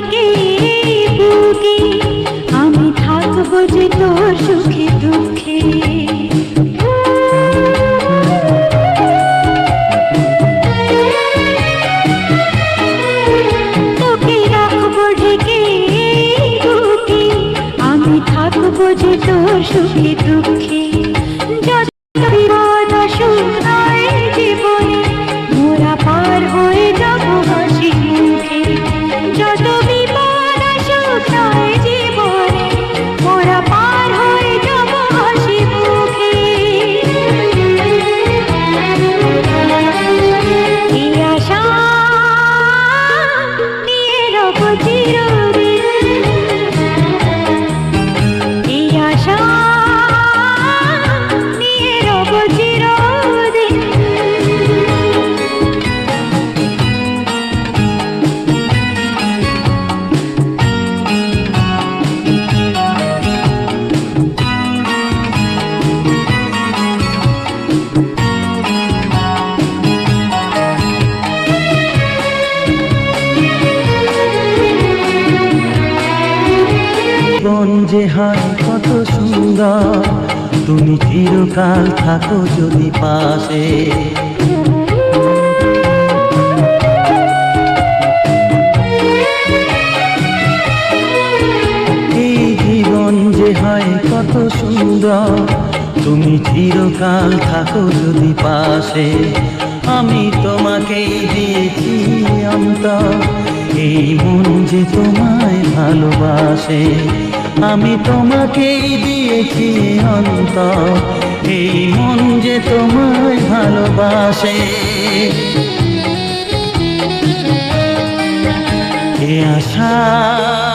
থেকে বুকে আমি থাকব যে তোর সুখে দুঃখে। থাকব যে তোর সুখে দুঃখে। তীরা জীবন যে হয়, কত সুন্দর। তুমি চিরকাল থাকো যদি পাশে। এই জীবন যে কত সুন্দর। তুমি চিরকাল থাকো যদি পাশে। আমি তোমাকেই দিয়েছি অন্তর। এই মন যে তোমায় ভালোবাসে। আমি তোমাকেই দিয়েছি অন্ত এই মন যে তোমায় ভালোবাসে। আশা